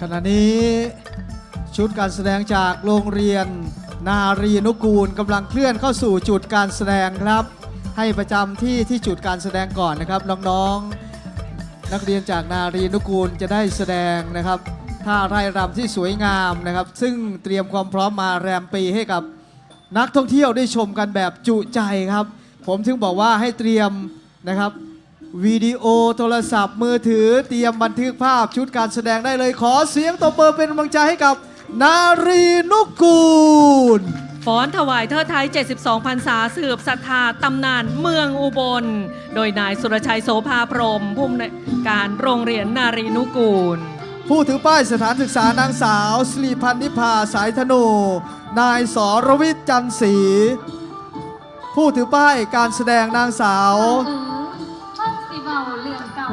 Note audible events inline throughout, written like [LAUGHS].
ขณะนี้ชุดการแสดงจากโรงเรียนนารีนุกูลกำลังเคลื่อนเข้าสู่จุดการแสดงครับ ให้ประจำที่ที่จุดการแสดงก่อนนะครับน้องๆ นักเรียนจากนารีนุกูลจะได้แสดงนะครับท่าไร่รำที่สวยงามนะครับ ซึ่งเตรียมความพร้อมมาแรมปีให้กับนักท่องเที่ยวได้ชมกันแบบจุใจครับ ผมถึงบอกว่าให้เตรียมนะครับ วิดีโอโทรศัพท์มือถือเตรียมบันทึกภาพชุดการแสดงได้เลยขอเสียงตบมือเป็นกำลังใจให้กับ นารีนุกูล ฟ้อนถวายเทิดไทย 72พรรษาสืบศรัทธาตำนานเมืองอุบล โดยนายสุรชัยโสภาพรหมผู้อำนวยการโรงเรียนนารีนุกูล ผู้ถือป้ายสถานศึกษานางสาวสิริพันธ์นิพาสายธนู นายสรวิทย์จันทร์ศรีผู้ถือป้ายการแสดงนางสาว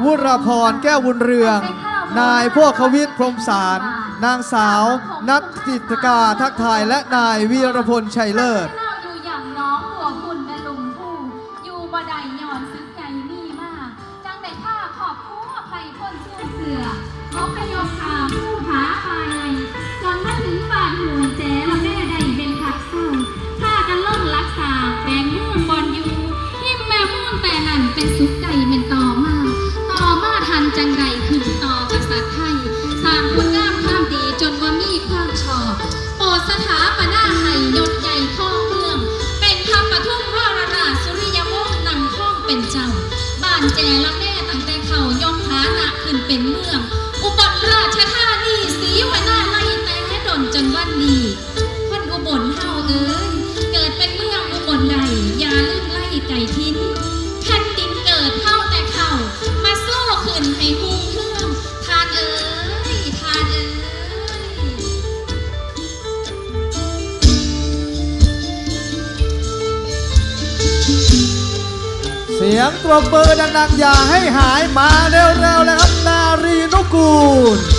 วุรพรแก้วบุญเรือง นายพวกควิทย์พรมสาร นางสาว นัทจิตกาทักทายและนายวีรพลชัยเลิศ วันนี้คนอุบลเฮาเอ้ยเกิดเป็นเมืองอุบลใดอย่าลืมไล่ไก่ทิ้นแผ่นดินเกิดเท่าแต่เขามาสู้ขึ้นให้หุ้งเครื่องทานเอ้ยทานเอ้ยเสียงตัวเบอร์ดังๆ อย่าให้หายมาเร็วๆเลยครับ นารีนุกูล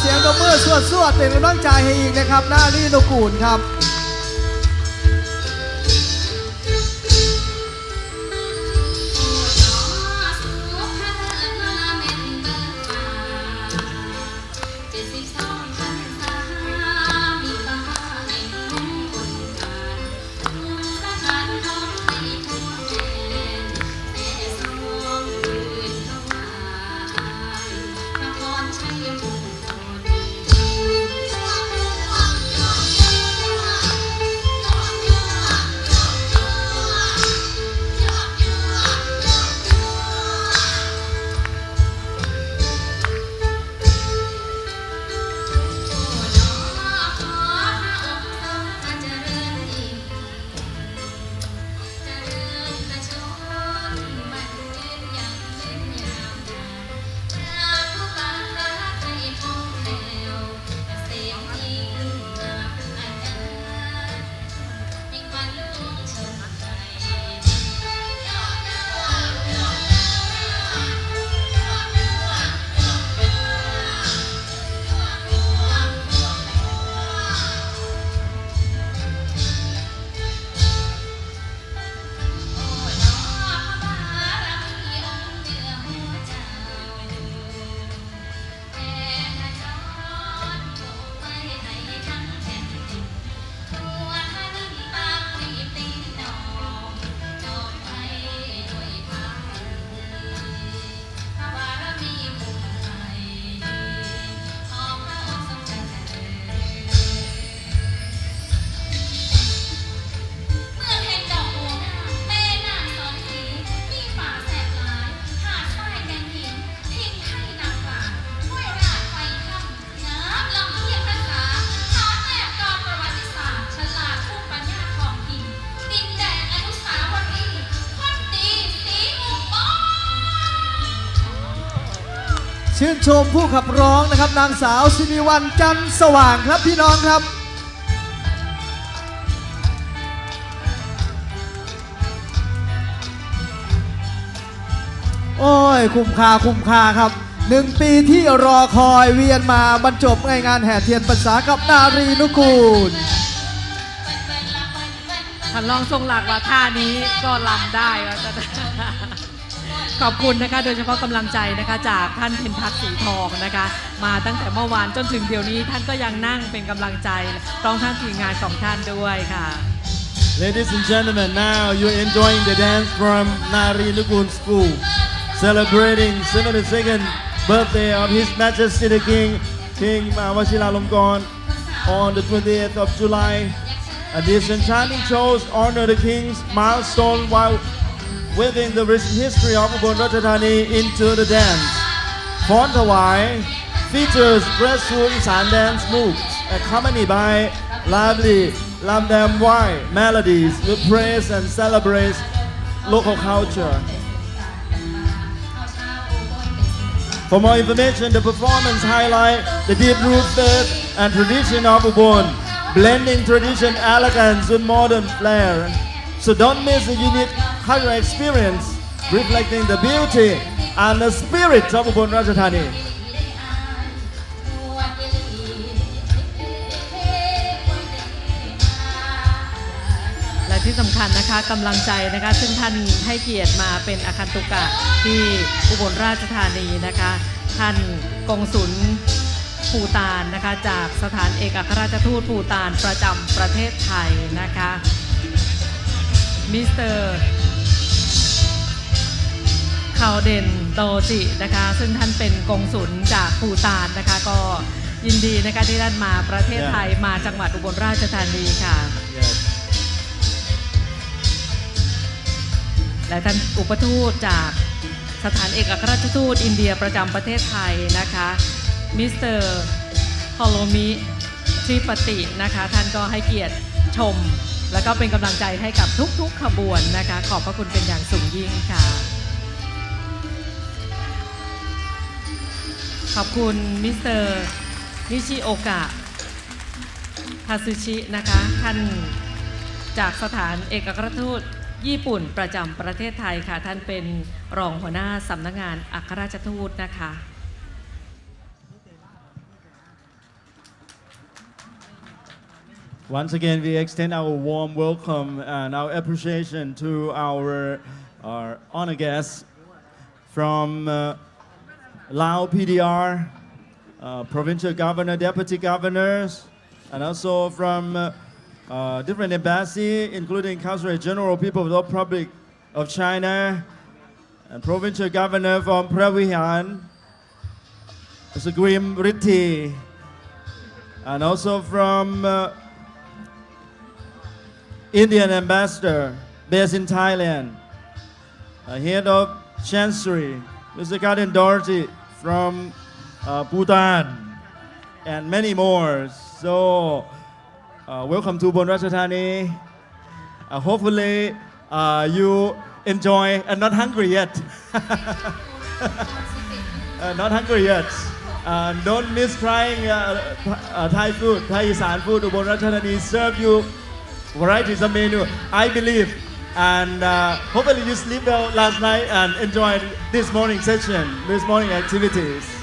เสียงตบมือสวดสวดเป็นกำลังใจให้อีกนะครับหน้ารีนุกูลครับ ชมผู้ขับร้องนะครับ นางสาวสิริวัลจันสว่างครับพี่น้องครับ โอ้ย คุ้มค่าคุ้มค่าครับหนึ่งปีที่รอคอยเวียนมาบรรจบในงานแห่เทียนพรรษากับนารีนุกูลท่านรองทรงหลักว่าท่านี้ก็ลำได้ว่าจะ ขอบคุณนะคะ โดยเฉพาะกำลังใจนะคะจากท่านเพ็ญพักสีทองนะคะ มาตั้งแต่เมื่อวานจนถึงเดี๋ยวนี้ท่านก็ยังนั่งเป็นกำลังใจพร้อมทั้งทีมงานของท่านด้วยค่ะ Ladies and gentlemen, now you're enjoying the dance from Nari Nukun School, celebrating 72nd birthday of His Majesty the King, King Washila Longkorn, on the 28th of July. And these enchanting shows honor the King's milestone while weaving the rich history of Ubon Ratchathani into the dance. Phon Thawai features graceful Isan dance moves accompanied by lively Lam Dam Wai melodies that praise and celebrate local culture. For more information, the performance highlights the deep-rooted faith and tradition of Ubon, blending tradition, elegance with modern flair. So don't miss the unique cultural experience, reflecting the beauty and the spirit of Ubon Ratchathani. และที่สำคัญนะคะกำลังใจนะคะซึ่งท่านให้เกียรติมาเป็นอาคันตุกะที่อุบลราชธานีนะคะ ท่านกงสุลภูตานนะคะจากสถานเอกอัครราชทูตภูตานประจำประเทศไทยนะคะ มิสเตอร์คาวเดนโดจินะคะ ซึ่งท่านเป็นกงสุลจากภูตานนะคะ ก็ยินดีนะคะที่ท่านมาประเทศไทยมาจังหวัดอุบลราชธานีค่ะ Yes. และท่านอุปทูตจากสถานเอกอัครราชทูตอินเดียประจำประเทศไทยนะคะ มิสเตอร์ฮอลโลมิทริปตินะคะ ท่านก็ให้เกียรติชม แล้วก็เป็นกำลังใจให้กับทุกๆขบวนนะคะ ขอบพระคุณเป็นอย่างสูงยิ่งค่ะ ขอบคุณมิสเตอร์นิชิโอกะทาซึชินะคะ ท่านจากสถานเอกอัครราชทูตญี่ปุ่นประจำประเทศไทยค่ะ ท่านเป็นรองหัวหน้าสำนักงานอัครราชทูตนะคะ Once again, we extend our warm welcome and our appreciation to our, our honor guests from uh, Lao PDR, uh, provincial governor, deputy governors, and also from uh, uh, different embassy, including Consulate General, People of the Republic of China, and provincial governor from Pravihan, Mr. Grim Ritti, and also from uh, Indian ambassador based in Thailand, uh, head of chancery, Mr. Garden Doherty from uh, Bhutan, and many more. So, uh, welcome to Bon Ratchathani. Uh, hopefully, uh, you enjoy and not hungry yet. [LAUGHS] uh, not hungry yet. Uh, don't miss trying uh, uh, Thai food, Thai Isan food. Ubon Ratchathani serve you varieties of menu. I believe, and uh, hopefully you sleep well last night and enjoyed this morning session, this morning activities.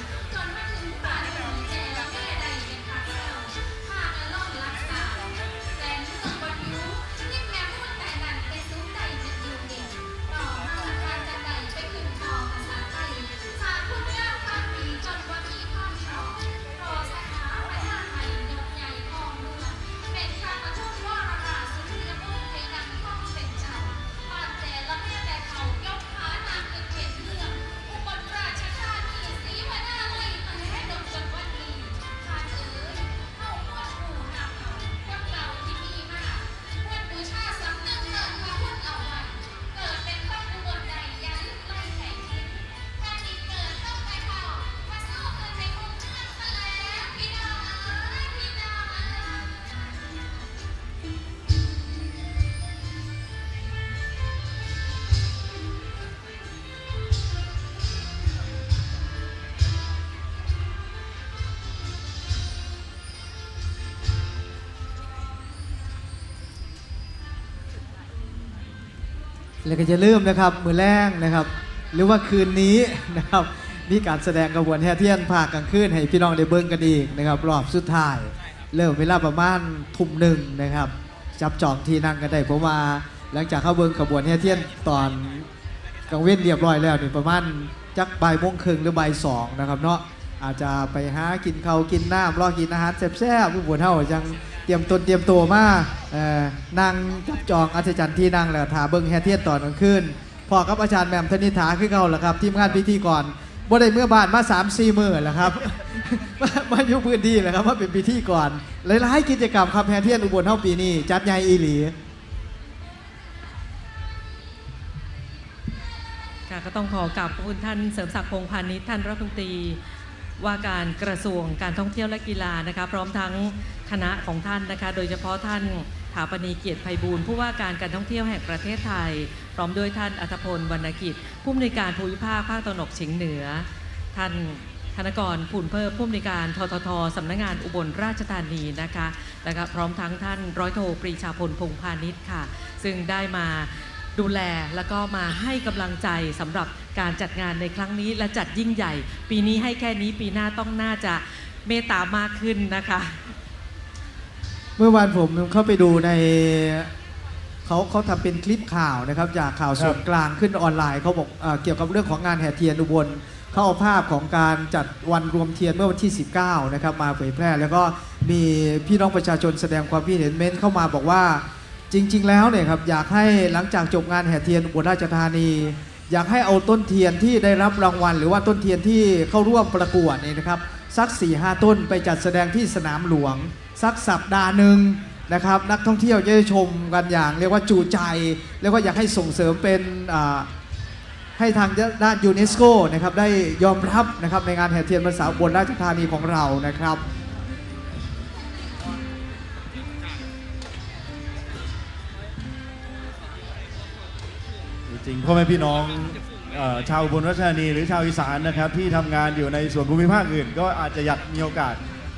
แล้วก็จะลืมนะครับมือแรงนะครับ หรือว่าคืนนี้นะครับมีการแสดงกระบวนแห่เทียนภาคกลางคืนให้พี่น้องได้เบิ่งกันอีกนะครับ รอบสุดท้าย เริ่มเวลาประมาณทุ่มหนึ่งนะครับ จับจองที่นั่งกันได้เพราะว่าหลังจากเข้าเบิ่งขบวนแห่เทียนตอนกลางเว้นเรียบร้อยแล้วนี่ประมาณจักบ่ายโมงครึ่งหรือบ่ายสองนะครับเนาะอาจจะไปหากินเขากินน้ำรอกินอาหารแซ่บๆผู้บวชเท่าจังเตรียมตนเตรียมตัวมาเนั่งจับจองอัศจรรย์ที่นั่งแล้วถาเบิ่งแห่เทียนตอนกลางคืนพอกับอาจารย์แหม่มธนิษฐาคือเขาแหละครับทีมงานพิธีก่อนบ่ได้เมื่อบานมา3 4มื่อแล้วครับ มาอยู่พื้นที่แหละครับมาเป็นพิธีก่อนหลายๆกิจกรรมครับแห่เทียนอุบลเท่าปีนี้จัดใหญ่อีหลีค่ะก็ต้องขอกราบขอบคุณท่านเสริมศักดิ์พงพาณิชย์ท่านรัฐมนตรีว่าการกระทรวงการท่องเที่ยวและกีฬานะคะ พร้อมทั้งคณะของท่านนะคะ โดยเฉพาะท่าน ถาปณีเกียรติไพบูลผู้ว่าการการท่องเที่ยวแห่งประเทศไทย พร้อมด้วยท่านอัธพลวรรณกิจ ผู้อำนวยการภูมิภาคภาคตะวันออกเฉียงเหนือ ท่านธนกรผุนเพิ่มผู้อำนวยการทททสำนักงานอุบลราชธานีนะคะแล้วก็พร้อมทั้งท่านร้อยโทปรีชาพลพงพาณิชย์ค่ะ ซึ่งได้มาดูแลแล้วก็มาให้กำลังใจสำหรับการจัดงานในครั้งนี้และจัดยิ่งใหญ่ ปีนี้ให้แค่นี้ปีหน้าต้องน่าจะเมตตามากขึ้นนะคะ เมื่อวานผมเข้าไปดูในเขาเขาทำเป็นคลิปข่าวนะครับ จากข่าวส่วนกลางขึ้นออนไลน์เขาบอกเอเกี่ยวกับเรื่องของงานแห่เทียนอุบลเขาเอาภาพของการจัดวันรวมเทียนเมื่อวันที่ 19 นะครับ มาเผยแพร่ แล้วก็มีพี่น้องประชาชนแสดงความคิดเห็นเม้นเข้ามาบอกว่าจริง ๆ แล้วเนี่ยครับอยากให้หลังจากจบงานแห่เทียนอุบลราชธานี อยากให้เอาต้นเทียนที่ได้รับรางวัล หรือว่าต้นเทียนที่เข้าร่วมประกวดเนี่ยนะครับสัก4ี่ห้าต้นไปจัดแสดงที่สนามหลวง สักสัปดาห์หนึ่งนะครับ นักท่องเที่ยวจะได้ชมกันอย่าง เรียกว่าจูใจ เรียกว่าอยากให้ส่งเสริมเป็นให้ทางด้านยูเนสโกนะครับได้ยอมรับนะครับในงานแห่เทียนพรรษาบนราชธานีของเรานะครับจริงพ่อแม่พี่น้องอชาวบนราชธานีหรือชาวอีสานนะครับที่ทำงานอยู่ในส่วนภูมิภาคอื่น ก็อาจจะอยากมีโอกาส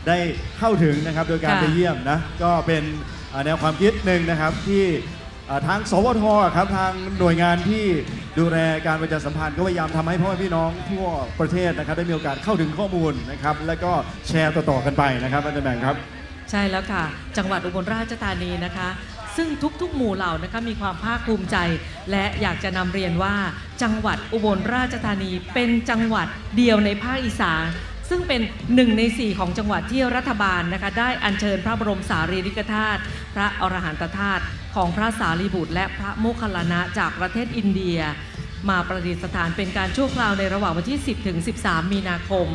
ได้เข้าถึงนะครับโดยการค่ะ ไปเยี่ยมนะก็เป็นเอ่อแนวความคิดหนึ่งนะครับที่เอ่อทางสวทครับทางหน่วยงานที่ดูแลการประชาสัมพันธ์ก็พยายามทำให้พ่อแม่พี่น้องทั่วประเทศนะครับได้มีโอกาสเข้าถึงข้อมูลนะครับและก็แชร์ต่อๆกันไปนะครับอาจารย์แบงค์ครับ ใช่แล้วค่ะ จังหวัดอุบลราชธานีนะคะ ซึ่งทุกๆ หมู่เหล่านะคะมีความภาคภูมิใจ และอยากจะนำเรียนว่า จังหวัดอุบลราชธานีเป็นจังหวัดเดียวในภาคอีสาน ซึ่งเป็นหนึ่งในสี่ของจังหวัดที่รัฐบาลนะคะได้อัญเชิญพระบรมสารีริกธาตุพระอรหันตธาตุของพระสารีบุตร และพระโมคคัลลานะจากประเทศอินเดีย มาประดิษฐานเป็นการชั่วคราวในระหว่างวันที่ 10 ถึง 13 มีนาคม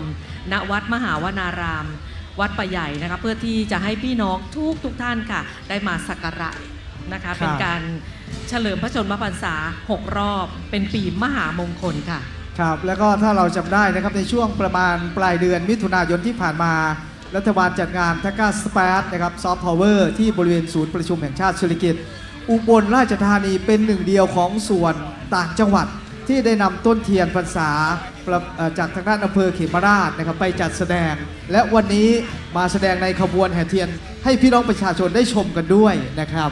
ณวัดมหาวนาราม วัดป่าใหญ่นะคะเพื่อที่จะให้พี่น้องทุกทุกท่านค่ะ ได้มาสักการะนะคะเป็นการเฉลิมพระชนมพรรษา 6 รอบ เป็นปีมหามงคลค่ะ ครับแล้วก็ถ้าเราจำได้นะครับในช่วงประมาณปลายเดือนมิถุนายนที่ผ่านมา รัฐบาลจัดงานทักกาสเปซนะครับซอฟต์พาวเวอร์ที่บริเวณศูนย์ประชุมแห่งชาติสุริกิตอุบลราชธานีเป็นหนึ่งเดียวของส่วนต่างจังหวัดที่ได้นำต้นเทียนพรรษาจากทางด้านอำเภอเขมราชนะครับไปจัดแสดง และวันนี้มาแสดงในขบวนแห่เทียนให้พี่น้องประชาชนได้ชมกันด้วยนะครับ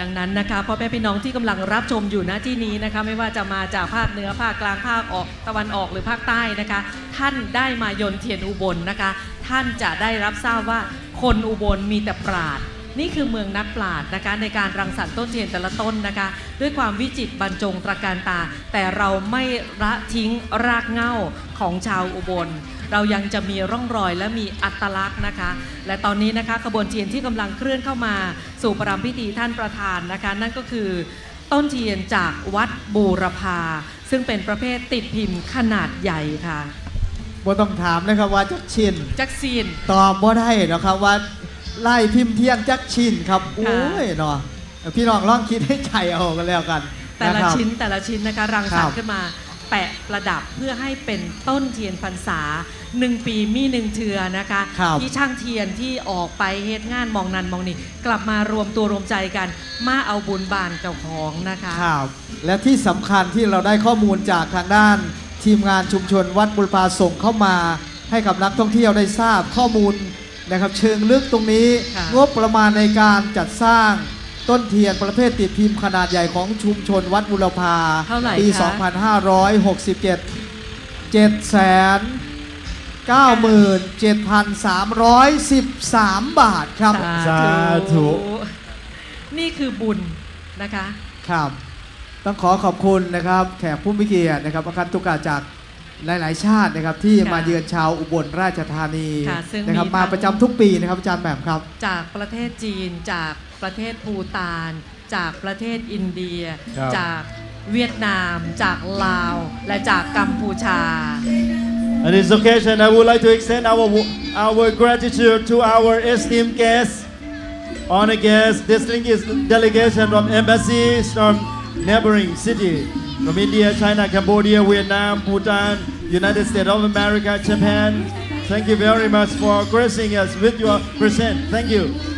ดังนั้นนะคะพ่อแม่พี่น้องที่กำลังรับชมอยู่ณที่นี้นะคะไม่ว่าจะมาจากภาคเหนือภาคกลางภาคออกตะวันออกหรือภาคใต้นะคะ ท่านได้มายนเทียนอุบลนะคะ ท่านจะได้รับทราบว่าคนอุบลมีแต่ปราด นี่คือเมืองนักปราดนะคะในการรังสรรค์ต้นเทียนแต่ละต้นนะคะ ด้วยความวิจิตรบรรจงตระการตา แต่เราไม่ละทิ้งรากเหง้าของชาวอุบล เรายังจะมีร่องรอยและมีอัตลักษณ์นะคะ และตอนนี้นะคะขบวนเทียนที่กำลังเคลื่อนเข้ามา สู่ประรำพิธีท่านประธานนะคะ นั่นก็คือต้นเทียนจากวัดบูรพา ซึ่งเป็นประเภทติดพิมพ์ขนาดใหญ่ค่ะบ่ต้องถามนะครับว่าจักชินจักซีนตอบบ่ได้หรอกครับว่า ไล่พิมพ์เทียนจักชินครับโอ้ยเนาะพี่น้องลองคิดให้ใจเอากันแล้วกัน แต่ละครับชิ้นแต่ละชิ้นนะคะรังสรรครัค์บขึ้นมาแปะประดับเพื่อให้เป็นต้นเทียนพรรษาหนึ่งปีมีหนึ่งเทือนะคะครับที่ช่างเทียนที่ออกไปเฮ็ดงานมองนันมองนี่กลับมารวมตัวรวมใจกัน มาเอาบุญบานเจ้าของนะคะครับและที่สำคัญที่เราได้ข้อมูลจากทางด้านทีมงานชุมชนวัดบุรพาส่งเข้ามาให้กับนักท่องเที่ยวได้ทราบข้อมูล นะครับเชิงลึกตรงนี้ค่ะ งบประมาณในการจัดสร้างต้นเทียนประเภทติดพิมพ์ขนาดใหญ่ของชุมชนวัดบุรพาเท่าไหร่ปี คะ 2567 7แสน97,313 บาทครับ สาธุ นี่คือบุญนะคะ ครับ ต้องขอขอบคุณนะครับ แขกผู้มีเกียรตินะครับอาคันตุกาจาก หลาย ๆ ชาตินะครับที่ค่ะมาเยือนชาวอุบลราชธานีค่ะซึ่งนะครับมีมาทั้ง ประจำทุกปีนะครับอาจารย์แหม่มครับ จากประเทศจีนจากประเทศภูตาน จากประเทศอินเดีย ครับ จากเวียดนาม จากลาว และจากกัมพูชา On this occasion, I would like to extend our our gratitude to our esteemed guests, honor guests, distinguished delegation from embassies from neighboring cities from India, China, Cambodia, Vietnam, Bhutan, United States of America, Japan. Thank you very much for gracing us with your present. Thank you.